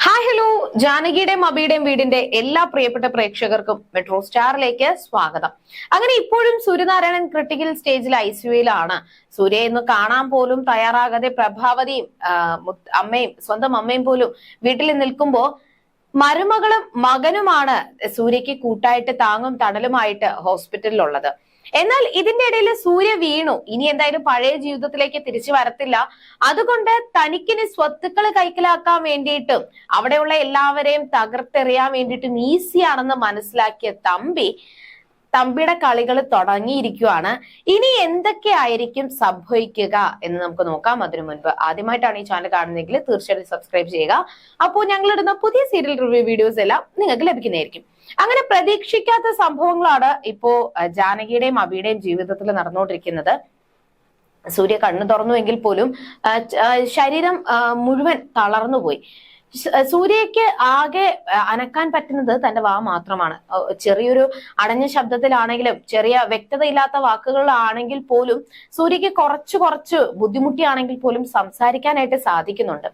Hi hello ജാനകിയുടെയും അബിയുടെയും വീടിന്റെ എല്ലാ പ്രിയപ്പെട്ട പ്രേക്ഷകർക്കും മെട്രോ സ്റ്റാറിലേക്ക് സ്വാഗതം. അങ്ങനെ ഇപ്പോഴും സൂര്യനാരായണൻ ക്രിട്ടിക്കൽ സ്റ്റേജിൽ ഐ സിയുയിലാണ് സൂര്യ ഇന്ന് കാണാൻ പോലും തയ്യാറാകാതെ പ്രഭാവതിയും അമ്മയും സ്വന്തം അമ്മയും പോലും വീട്ടിൽ നിൽക്കുമ്പോ മരുമകളും മകനുമാണ് സൂര്യക്ക് കൂട്ടായിട്ട് താങ്ങും തണലുമായിട്ട് ഹോസ്പിറ്റലിലുള്ളത് എന്നാൽ ഇതിന്റെ ഇടയിൽ സൂര്യ വീണു. ഇനി എന്തായാലും പഴയ ജീവിതത്തിലേക്ക് തിരിച്ചു വരത്തില്ല. അതുകൊണ്ട് തനിക്കിനി സ്വത്തുക്കൾ കൈക്കലാക്കാൻ വേണ്ടിയിട്ടും അവിടെയുള്ള എല്ലാവരെയും തകർത്തെറിയാൻ വേണ്ടിയിട്ടും ഈസിയാണെന്ന് മനസ്സിലാക്കിയ തമ്പി തമ്പിയുടെ കളികൾ തുടങ്ങിയിരിക്കുകയാണ് ഇനി എന്തൊക്കെയായിരിക്കും സംഭവിക്കുക എന്ന് നമുക്ക് നോക്കാം. അതിനു മുൻപ് ആദ്യമായിട്ടാണ് ഈ ചാനൽ കാണുന്നതെങ്കിൽ തീർച്ചയായിട്ടും സബ്സ്ക്രൈബ് ചെയ്യുക. അപ്പോൾ ഞങ്ങളിടുന്ന പുതിയ സീരിയൽ റിവ്യൂ വീഡിയോസ് എല്ലാം നിങ്ങൾക്ക് ലഭിക്കുന്നതായിരിക്കും. അങ്ങനെ പ്രതീക്ഷിക്കാത്ത സംഭവങ്ങളാണ് ഇപ്പോ ജാനകിയുടെയും അബിയുടെയും ജീവിതത്തിൽ നടന്നുകൊണ്ടിരിക്കുന്നത്. സൂര്യ കണ്ണു തുറന്നുവെങ്കിൽ പോലും ശരീരം മുഴുവൻ തളർന്നുപോയി. സൂര്യയ്ക്ക് ആകെ അനക്കാൻ പറ്റുന്നത് തന്റെ വാ മാത്രമാണ്. ചെറിയൊരു അടഞ്ഞ ശബ്ദത്തിലാണെങ്കിലും ചെറിയ വ്യക്തതയില്ലാത്ത വാക്കുകളാണെങ്കിൽ പോലും സൂര്യക്ക് കുറച്ച് കുറച്ച് ബുദ്ധിമുട്ടിയാണെങ്കിൽ പോലും സംസാരിക്കാനായിട്ട് സാധിക്കുന്നുണ്ട്.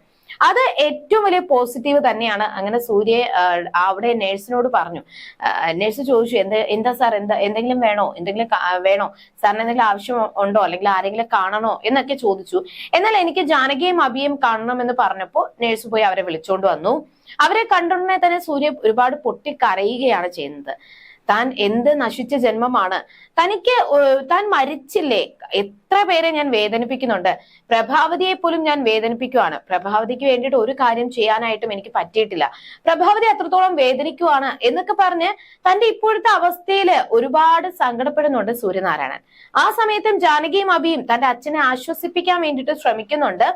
അത് ഏറ്റവും വലിയ പോസിറ്റീവ് തന്നെയാണ്. അങ്ങനെ സൂര്യ അവിടെ നേഴ്സിനോട് പറഞ്ഞു. നേഴ്സ് ചോദിച്ചു എന്ത് എന്താ സാർ? എന്താ എന്തെങ്കിലും വേണോ? എന്തെങ്കിലും വേണോ? സാറിന് എന്തെങ്കിലും ആവശ്യം ഉണ്ടോ? അല്ലെങ്കിൽ ആരെങ്കിലും കാണണോ? എന്നൊക്കെ ചോദിച്ചു. എന്നാൽ എനിക്ക് ജാനകിയും അബിയും കാണണമെന്ന് പറഞ്ഞപ്പോൾ നേഴ്സ് പോയി അവരെ വിളിച്ചോണ്ട് വന്നു. അവരെ കണ്ടുടനെ തന്നെ സൂര്യ ഒരുപാട് പൊട്ടിക്കരയുകയാണ് ചെയ്യുന്നത്. താൻ എന്ത് നശിച്ച ജന്മമാണ്? തനിക്ക് താൻ മരിച്ചില്ലേ? എത്ര പേരെ ഞാൻ വേദനിപ്പിക്കുന്നുണ്ട്? പ്രഭാവതിയെ പോലും ഞാൻ വേദനിപ്പിക്കുവാണ്. പ്രഭാവതിക്ക് വേണ്ടിയിട്ട് ഒരു കാര്യം ചെയ്യാനായിട്ടും എനിക്ക് പറ്റിയിട്ടില്ല. പ്രഭാവതി അത്രത്തോളം വേദനിക്കുവാണ് എന്നൊക്കെ പറഞ്ഞ് തന്റെ ഇപ്പോഴത്തെ അവസ്ഥയിൽ ഒരുപാട് സങ്കടപ്പെടുന്നുണ്ട് സൂര്യനാരായണൻ. ആ സമയത്തും ജാനകിയും അബിയും തന്റെ അച്ഛനെ ആശ്വസിപ്പിക്കാൻ വേണ്ടിയിട്ട് ശ്രമിക്കുന്നുണ്ട്.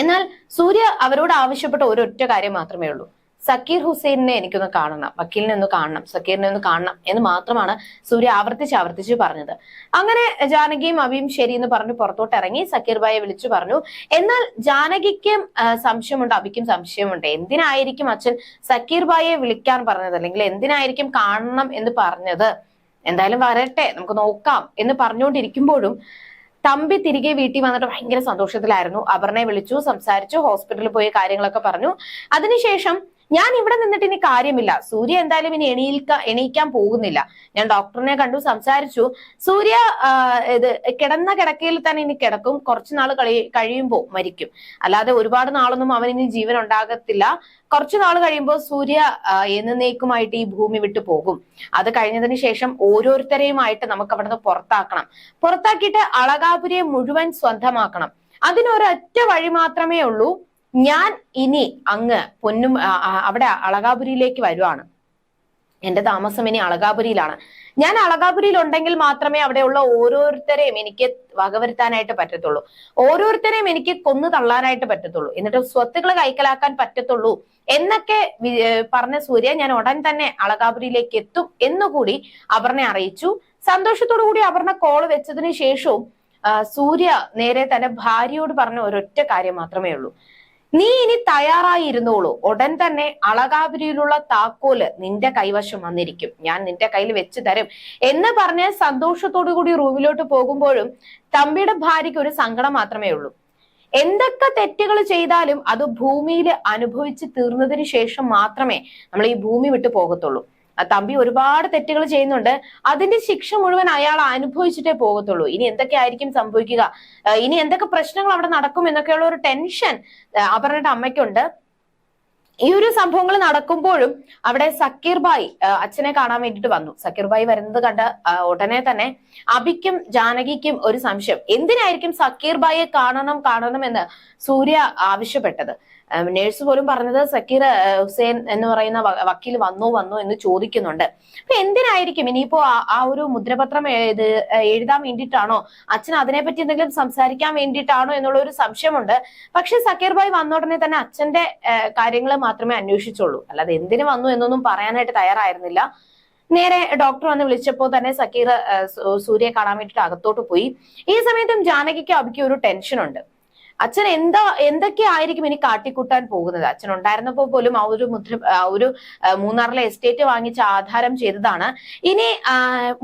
എന്നാൽ സൂര്യ അവരോട് ആവശ്യപ്പെട്ട ഒരൊറ്റ കാര്യം മാത്രമേ ഉള്ളൂ. സക്കീർ ഹുസൈനെ എനിക്കൊന്ന് കാണണം വക്കീലിനെ ഒന്ന് കാണണം സക്കീറിനെ ഒന്ന് കാണണം എന്ന് മാത്രമാണ് സൂര്യ ആവർത്തിച്ച് ആവർത്തിച്ച് പറഞ്ഞത്. അങ്ങനെ ജാനകിയും അബിയും ശരി എന്ന് പറഞ്ഞു പുറത്തോട്ട് ഇറങ്ങി സക്കീർ ഭായെ വിളിച്ചു പറഞ്ഞു എന്നാൽ ജാനകിക്കും സംശയമുണ്ട്? അബിക്കും സംശയമുണ്ട്? എന്തിനായിരിക്കും അച്ഛൻ സക്കീർ ഭായെ വിളിക്കാൻ പറഞ്ഞത്? അല്ലെങ്കിൽ എന്തിനായിരിക്കും കാണണം എന്ന് പറഞ്ഞത്? എന്തായാലും വരട്ടെ നമുക്ക് നോക്കാം എന്ന് പറഞ്ഞുകൊണ്ടിരിക്കുമ്പോഴും തമ്പി തിരികെ വീട്ടിൽ വന്നിട്ട് ഭയങ്കര സന്തോഷത്തിലായിരുന്നു. അപർണയെ വിളിച്ചു സംസാരിച്ചു ഹോസ്പിറ്റലിൽ പോയി കാര്യങ്ങളൊക്കെ പറഞ്ഞു. അതിനുശേഷം ഞാൻ ഇവിടെ നിന്നിട്ട് ഇനി കാര്യമില്ല. സൂര്യ എന്തായാലും ഇനി എണീൽക്ക എണീക്കാൻ പോകുന്നില്ല. ഞാൻ ഡോക്ടറിനെ കണ്ടു സംസാരിച്ചു. സൂര്യ ഇത് കിടന്ന കിടക്കയിൽ തന്നെ ഇനി കിടക്കും. കുറച്ചുനാൾ കളി കഴിയുമ്പോൾ മരിക്കും. അല്ലാതെ ഒരുപാട് നാളൊന്നും അവൻ ഇനി ജീവൻ ഉണ്ടാകത്തില്ല. കുറച്ചു നാൾ കഴിയുമ്പോൾ സൂര്യ എന്നേക്കുമായിട്ട് ഈ ഭൂമി വിട്ടു പോകും. അത് കഴിഞ്ഞതിന് ശേഷം ഓരോരുത്തരെയുമായിട്ട് നമുക്ക് അവിടുന്ന് പുറത്താക്കണം. പുറത്താക്കിയിട്ട് അളകാപുരിയെ മുഴുവൻ സ്വന്തമാക്കണം. അതിനൊരൊറ്റ വഴി മാത്രമേ ഉള്ളൂ. ഞാൻ ഇനി അങ്ങ് പൊന്നും അവിടെ അളകാപുരിയിലേക്ക് വരുവാണ്. എന്റെ താമസം ഇനി അളകാപുരിയിലാണ്. ഞാൻ അളകാപുരിയിൽ ഉണ്ടെങ്കിൽ മാത്രമേ അവിടെയുള്ള ഓരോരുത്തരെയും എനിക്ക് വകവരുത്താനായിട്ട് പറ്റത്തുള്ളൂ. ഓരോരുത്തരെയും എനിക്ക് കൊന്നു തള്ളാനായിട്ട് പറ്റത്തുള്ളൂ. എന്നിട്ട് സ്വത്തുക്കൾ കൈക്കലാക്കാൻ പറ്റത്തുള്ളൂ എന്നൊക്കെ പറഞ്ഞ സൂര്യ ഞാൻ ഉടൻ തന്നെ അളകാപുരിയിലേക്ക് എത്തും എന്നുകൂടി അപർണയെ അറിയിച്ചു. സന്തോഷത്തോടു കൂടി അപർണ കോൾ വെച്ചതിന് ശേഷവും സൂര്യ നേരെ തന്നെ ഭാര്യയോട് പറഞ്ഞ ഒരൊറ്റ കാര്യം മാത്രമേ ഉള്ളൂ. നീ ഇനി തയ്യാറായിരുന്നോളൂ. ഉടൻ തന്നെ അളകാപുരിയിലുള്ള താക്കോൽ നിന്റെ കൈവശം വന്നിരിക്കും. ഞാൻ നിന്റെ കയ്യിൽ വെച്ച് തരും. എന്ന് പറഞ്ഞ് സന്തോഷത്തോടു കൂടി റൂമിലോട്ട് പോകുമ്പോഴും തമ്പിയുടെ ഭാര്യയ്ക്ക് ഒരു സങ്കടം മാത്രമേ ഉള്ളൂ. എന്തൊക്കെ തെറ്റുകൾ ചെയ്താലും അത് ഭൂമിയിൽ അനുഭവിച്ച് തീർന്നതിന് ശേഷം മാത്രമേ നമ്മൾ ഈ ഭൂമി വിട്ടു പോകത്തുള്ളൂ. തമ്പി ഒരുപാട് തെറ്റുകൾ ചെയ്യുന്നുണ്ട്. അതിന്റെ ശിക്ഷ മുഴുവൻ അയാൾ അനുഭവിച്ചിട്ടേ പോകത്തുള്ളൂ. ഇനി എന്തൊക്കെ ആയിരിക്കും സംഭവിക്കുക? ഇനി എന്തൊക്കെ പ്രശ്നങ്ങൾ അവിടെ നടക്കും എന്നൊക്കെയുള്ള ഒരു ടെൻഷൻ അപർണയുടെ അമ്മയ്ക്കുണ്ട്. ഈ ഒരു സംഭവങ്ങൾ നടക്കുമ്പോഴും അവിടെ സക്കീർ ബായി അച്ഛനെ കാണാൻ വേണ്ടിട്ട് വന്നു. സക്കീർ ബായി വരുന്നത് കണ്ട ഉടനെ തന്നെ അബിക്കും ജാനകിക്കും ഒരു സംശയം. എന്തിനായിരിക്കും സക്കീർ ബായിയെ കാണണം കാണണം എന്ന് സൂര്യ ആവശ്യപ്പെട്ടത്? നേഴ്സ് പോലും പറഞ്ഞത് സക്കീർ ഹുസൈൻ എന്ന് പറയുന്ന വക്കീൽ വന്നു വന്നോ എന്ന് ചോദിക്കുന്നുണ്ട്. അപ്പൊ എന്തിനായിരിക്കും ഇനിയിപ്പോ ആ- ഒരു മുദ്രപത്രം എഴുത് എഴുതാൻ വേണ്ടിയിട്ടാണോ? അച്ഛൻ അതിനെപ്പറ്റി എന്തെങ്കിലും സംസാരിക്കാൻ വേണ്ടിയിട്ടാണോ എന്നുള്ള ഒരു സംശയമുണ്ട്. പക്ഷെ സക്കീർ ഭായ് വന്ന ഉടനെ തന്നെ അച്ഛന്റെ കാര്യങ്ങൾ മാത്രമേ അന്വേഷിച്ചുള്ളൂ. അല്ലാതെ എന്തിനു വന്നു എന്നൊന്നും പറയാനായിട്ട് തയ്യാറായിരുന്നില്ല. നേരെ ഡോക്ടർ വന്ന് വിളിച്ചപ്പോൾ തന്നെ സക്കീർ സൂര്യയെ കാണാൻ വേണ്ടിയിട്ട് അകത്തോട്ട് പോയി. ഈ സമയത്തും ജാനകിക്ക് അബിക്ക് ഒരു ടെൻഷനുണ്ട് അച്ഛൻ എന്താ എന്തൊക്കെ ആയിരിക്കും ഇനി കാട്ടിക്കൂട്ടാൻ പോകുന്നത്? അച്ഛൻ ഉണ്ടായിരുന്നപ്പോൾ പോലും ആ ഒരു മുദ്ര ആ ഒരു മൂന്നാറിലെ എസ്റ്റേറ്റ് വാങ്ങിച്ച ആധാരം ചെയ്തതാണ്. ഇനി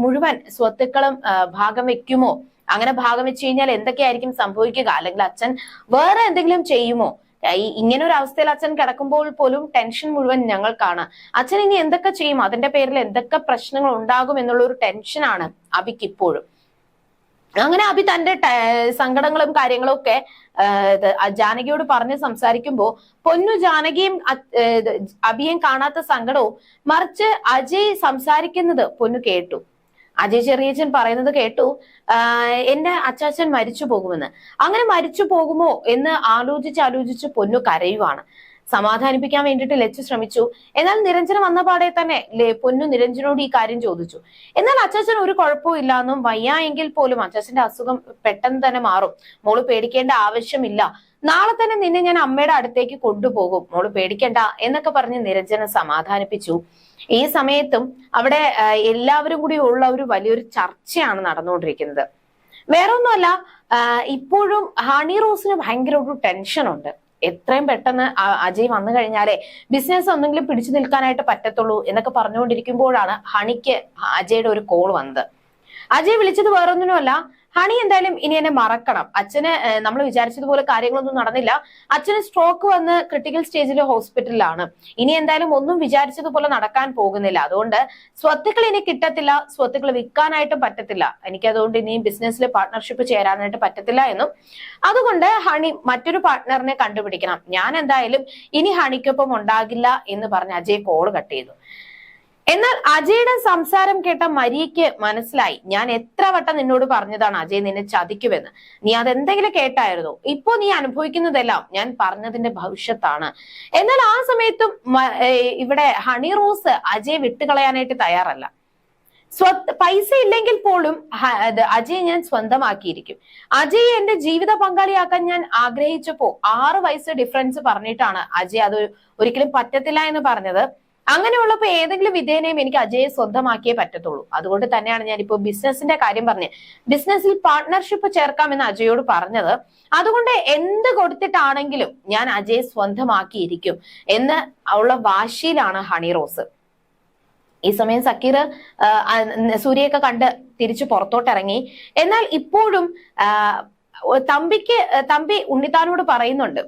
മുഴുവൻ സ്വത്തുക്കളും ഭാഗം വെക്കുമോ? അങ്ങനെ ഭാഗം വെച്ച് കഴിഞ്ഞാൽ എന്തൊക്കെയായിരിക്കും സംഭവിക്കുക? അല്ലെങ്കിൽ അച്ഛൻ വേറെ എന്തെങ്കിലും ചെയ്യുമോ? ഈ ഇങ്ങനെ ഒരു അവസ്ഥയിൽ അച്ഛൻ കിടക്കുമ്പോൾ പോലും ടെൻഷൻ മുഴുവൻ ഞങ്ങൾക്കാണ്. അച്ഛൻ ഇനി എന്തൊക്കെ ചെയ്യും? അതിന്റെ പേരിൽ എന്തൊക്കെ പ്രശ്നങ്ങൾ ഉണ്ടാകും എന്നുള്ള ഒരു ടെൻഷനാണ് അബിക്ക് ഇപ്പോഴും. അങ്ങനെ അഭി തന്റെ സങ്കടങ്ങളും കാര്യങ്ങളും ഒക്കെ ജാനകിയോട് പറഞ്ഞ് സംസാരിക്കുമ്പോ പൊന്നു ജാനകിയും അഭിയും കാണാത്ത സങ്കടവും മറിച്ച് അജയ് സംസാരിക്കുന്നത് പൊന്നു കേട്ടു. അജയ് ചെറിയച്ചൻ പറയുന്നത് കേട്ടു. എന്റെ അച്ചാച്ചൻ മരിച്ചു പോകുമെന്ന്. അങ്ങനെ മരിച്ചു പോകുമോ എന്ന് ആലോചിച്ച് ആലോചിച്ച് പൊന്നു കരയുവാണ്. സമാധാനിപ്പിക്കാൻ വേണ്ടിയിട്ട് ലച്ചു ശ്രമിച്ചു. എന്നാൽ നിരഞ്ജന വന്ന പാടെ തന്നെ പൊന്നു നിരഞ്ജനോട് ഈ കാര്യം ചോദിച്ചു. എന്നാൽ അച്ചാച്ചൻ ഒരു കുഴപ്പവും ഇല്ലാന്നും വയ്യ എങ്കിൽ പോലും അച്ചാച്ചന്റെ അസുഖം പെട്ടെന്ന് തന്നെ മാറും. മോൾ പേടിക്കേണ്ട ആവശ്യമില്ല. നാളെ തന്നെ നിന്നെ ഞാൻ അമ്മയുടെ അടുത്തേക്ക് കൊണ്ടുപോകും. മോൾ പേടിക്കണ്ട എന്നൊക്കെ പറഞ്ഞ് നിരഞ്ജന സമാധാനിപ്പിച്ചു. ഈ സമയത്തും അവിടെ എല്ലാവരും കൂടി ഉള്ള ഒരു വലിയൊരു ചർച്ചയാണ് നടന്നുകൊണ്ടിരിക്കുന്നത്. വേറെ ഒന്നുമല്ല ഇപ്പോഴും ഹണി റോസിന് ഭയങ്കര ഒരു ടെൻഷൻ ഉണ്ട്. എത്രയും പെട്ടെന്ന് അജയ് വന്നു കഴിഞ്ഞാലേ ബിസിനസ് ഒന്നെങ്കിലും പിടിച്ചു നിൽക്കാനായിട്ട് പറ്റത്തുള്ളൂ എന്നൊക്കെ പറഞ്ഞുകൊണ്ടിരിക്കുമ്പോഴാണ് ഹണിക്ക് അജയുടെ ഒരു കോൾ വന്നത്. അജയ് വിളിച്ചത് വേറൊന്നിനുമല്ല ഹണി എന്തായാലും ഇനി എന്നെ മറക്കണം. അച്ഛന് നമ്മൾ വിചാരിച്ചതുപോലെ കാര്യങ്ങളൊന്നും നടന്നില്ല. അച്ഛന് സ്ട്രോക്ക് വന്ന് ക്രിട്ടിക്കൽ സ്റ്റേജിൽ ഹോസ്പിറ്റലിലാണ് ഇനി എന്തായാലും ഒന്നും വിചാരിച്ചതുപോലെ നടക്കാൻ പോകുന്നില്ല. അതുകൊണ്ട് സ്വത്തുക്കൾ ഇനി കിട്ടത്തില്ല. സ്വത്തുക്കൾ വിൽക്കാനായിട്ടും പറ്റത്തില്ല. എനിക്ക് അതുകൊണ്ട് ഇനി ബിസിനസ്സിൽ പാർട്ട്ണർഷിപ്പ് ചേരാനായിട്ട് പറ്റത്തില്ല എന്നും. അതുകൊണ്ട് ഹണി മറ്റൊരു പാർട്ട്ണറിനെ കണ്ടുപിടിക്കണം. ഞാൻ എന്തായാലും ഇനി ഹണിക്കൊപ്പം ഉണ്ടാകില്ല എന്ന് പറഞ്ഞ് അജയ് കോൾ കട്ട് ചെയ്തു. എന്നാൽ അജയുടെ സംസാരം കേട്ട മരിയയ്ക്ക് മനസ്സിലായി. ഞാൻ എത്ര വട്ടം നിന്നോട് പറഞ്ഞതാണ് അജയ് നിന്നെ ചതിക്കുമെന്ന്. നീ അതെന്തെങ്കിലും കേട്ടായിരുന്നു? ഇപ്പോ നീ അനുഭവിക്കുന്നതെല്ലാം ഞാൻ പറഞ്ഞതിന്റെ ഭവിഷ്യത്താണ്. എന്നാൽ ആ സമയത്തും ഇവിടെ ഹണി റോസ് അജയ് വിട്ടുകളയാനായിട്ട് തയ്യാറല്ല. സ്വത്ത് പൈസ ഇല്ലെങ്കിൽ പോലും അജയ് ഞാൻ സ്വന്തമാക്കിയിരിക്കും. അജയ് എന്റെ ജീവിത പങ്കാളിയാക്കാൻ ഞാൻ ആഗ്രഹിച്ചപ്പോ ആറ് വയസ്സ് ഡിഫറൻസ് പറഞ്ഞിട്ടാണ് അജയ് അത് ഒരിക്കലും പറ്റത്തില്ല എന്ന് പറഞ്ഞത്. അങ്ങനെയുള്ളപ്പോ ഏതെങ്കിലും വിധേനയും എനിക്ക് അജയെ സ്വന്തമാക്കിയേ പറ്റത്തുള്ളൂ. അതുകൊണ്ട് തന്നെയാണ് ഞാൻ ഇപ്പോൾ ബിസിനസിന്റെ കാര്യം പറഞ്ഞത് ബിസിനസ്സിൽ പാർട്ട്ണർഷിപ്പ് ചേർക്കാമെന്ന് അജയോട് പറഞ്ഞത്. അതുകൊണ്ട് എന്ത് കൊടുത്തിട്ടാണെങ്കിലും ഞാൻ അജയെ സ്വന്തമാക്കിയിരിക്കും എന്ന് ഉള്ള വാശിയിലാണ് ഹണി റോസ്. ഈ സമയം സക്കീർ സൂര്യയൊക്കെ കണ്ട് തിരിച്ചു പുറത്തോട്ടിറങ്ങി. എന്നാൽ ഇപ്പോഴും തമ്പിക്ക് തമ്പി ഉണ്ണിത്താനോട് പറയുന്നുണ്ട്.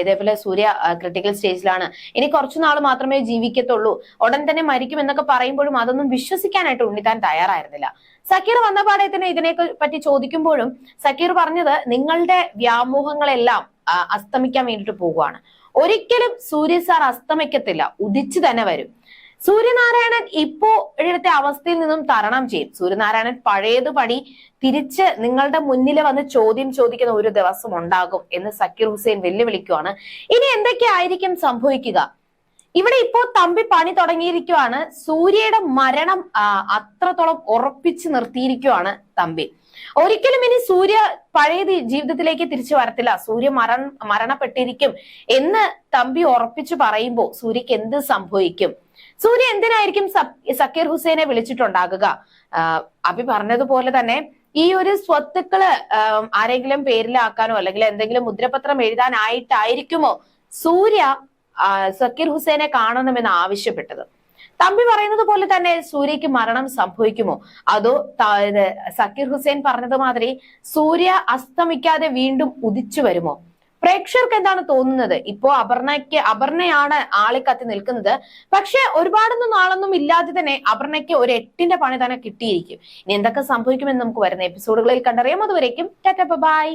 ഇതേപോലെ സൂര്യ ക്രിട്ടിക്കൽ സ്റ്റേജിലാണ് ഇനി കുറച്ചു നാൾ മാത്രമേ ജീവിക്കത്തുള്ളൂ. ഉടൻ തന്നെ മരിക്കും എന്നൊക്കെ പറയുമ്പോഴും അതൊന്നും വിശ്വസിക്കാനായിട്ട് ഉണ്ണിത്താൻ തയ്യാറായിരുന്നില്ല. സക്കീർ വന്ന പാടെ തന്നെ ഇതിനെ പറ്റി ചോദിക്കുമ്പോഴും സക്കീർ പറഞ്ഞത് നിങ്ങളുടെ വ്യാമോഹങ്ങളെല്ലാം അസ്തമിക്കാൻ വേണ്ടിട്ട് പോവുകയാണ് ഒരിക്കലും സൂര്യ സാർ അസ്തമിക്കത്തില്ല. ഉദിച്ചു തന്നെ വരും. സൂര്യനാരായണൻ ഇപ്പോഴത്തെ അവസ്ഥയിൽ നിന്നും തരണം ചെയ്യും. സൂര്യനാരായണൻ പഴയത് പണി തിരിച്ച് നിങ്ങളുടെ മുന്നിൽ വന്ന് ചോദ്യം ചോദിക്കുന്ന ഒരു ദിവസം ഉണ്ടാകും എന്ന് സക്കീർ ഹുസൈൻ വെല്ലുവിളിക്കുവാണ്. ഇനി എന്തൊക്കെയായിരിക്കും സംഭവിക്കുക? ഇവിടെ ഇപ്പോ തമ്പി പണി തുടങ്ങിയിരിക്കുവാണ്. സൂര്യയുടെ മരണം അത്രത്തോളം ഉറപ്പിച്ചു നിർത്തിയിരിക്കുവാണ് തമ്പി. ഒരിക്കലും ഇനി സൂര്യ പഴയ ജീവിതത്തിലേക്ക് തിരിച്ചു വരത്തില്ല. സൂര്യ മരണം മരണപ്പെട്ടിരിക്കും എന്ന് തമ്പി ഉറപ്പിച്ചു പറയുമ്പോൾ സൂര്യക്ക് എന്ത് സംഭവിക്കും? സൂര്യ എന്തിനായിരിക്കും സക്കീർ ഹുസൈനെ വിളിച്ചിട്ടുണ്ടാകുക? അഭി പറഞ്ഞതുപോലെ തന്നെ ഈ ഒരു സ്വത്തുക്കൾ ആരെങ്കിലും പേരിലാക്കാനോ അല്ലെങ്കിൽ എന്തെങ്കിലും മുദ്രപത്രം എഴുതാനായിട്ടായിരിക്കുമോ സൂര്യ സക്കീർ ഹുസൈനെ കാണണമെന്ന് ആവശ്യപ്പെട്ടത്? തമ്പി പറയുന്നത് പോലെ തന്നെ സൂര്യക്ക് മരണം സംഭവിക്കുമോ? അതോ സക്കീർ ഹുസൈൻ പറഞ്ഞത് മാതിരി സൂര്യ അസ്തമിക്കാതെ വീണ്ടും ഉദിച്ചു വരുമോ? പ്രേക്ഷകർക്ക് എന്താണ് തോന്നുന്നത്? ഇപ്പോ അപർണയ്ക്ക് അപർണയാണ് ആളെ കത്തി നിൽക്കുന്നത്. പക്ഷെ ഒരുപാടൊന്നും നാളൊന്നും ഇല്ലാതെ തന്നെ അപർണയ്ക്ക് ഒരു എട്ടിന്റെ പണി തന്നെ കിട്ടിയിരിക്കും. ഇനി എന്തൊക്കെ സംഭവിക്കുമെന്ന് നമുക്ക് വരുന്ന എപ്പിസോഡുകളിൽ കണ്ടറിയാം. അതുവരേക്കും ബൈ.